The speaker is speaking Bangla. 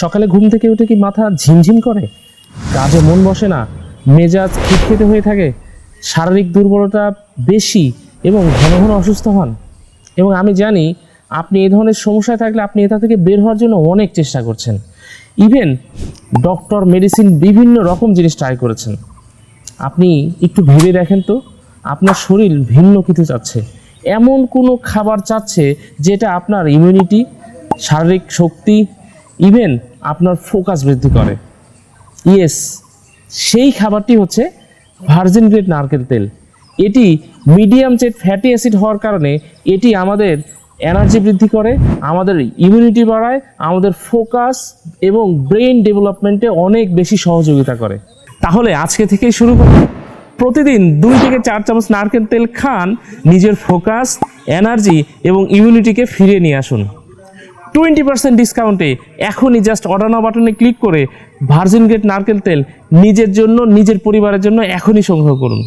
সকালে ঘুম থেকে উঠে কি মাথা ঝিমঝিম করে? কাজে মন বসে না, মেজাজ খিটখিটে হয়ে থাকে, শারীরিক দুর্বলতা বেশি এবং ঘন ঘন অসুস্থ হন। এবং আমি জানি আপনি এই ধরনের সমস্যায় থাকলে আপনি এটা থেকে বের হওয়ার জন্য অনেক চেষ্টা করছেন। ইভেন ডক্টর মেডিসিন বিভিন্ন রকম জিনিস ট্রাই করেছেন। আপনি একটু ভেবে দেখেন তো, আপনার শরীর ভিন্ন কিছু চাচ্ছে। এমন কোনো খাবার চাচ্ছে যেটা আপনার ইমিউনিটি শারীরিক শক্তি ইভেন আপনার ফোকাস বৃদ্ধি করে। ইয়েস সেই খাবারটি হচ্ছে ভার্জিন গ্রেড নারকেল তেল। এটি মিডিয়াম চেট ফ্যাটি অ্যাসিড হওয়ার কারণে এটি আমাদের এনার্জি বৃদ্ধি করে, আমাদের ইমিউনিটি বাড়ায়, আমাদের ফোকাস এবং ব্রেন ডেভেলপমেন্টে অনেক বেশি সহযোগিতা করে। তাহলে আজকে থেকেই শুরু করুন প্রতিদিন দুই থেকে চার চামচ নারকেল তেল খান, নিজের ফোকাস এনার্জি এবং ইমিউনিটিকে ফিরিয়ে নিয়ে আসুন। টোয়েন্টি পার্সেন্ট ডিসকাউন্টে এখনই জাস্ট অর্ডার বাটনে ক্লিক করে ভার্জিন গ্রেড নারকেল তেল নিজের জন্য, নিজের পরিবারের জন্য এখনই সংগ্রহ করুন।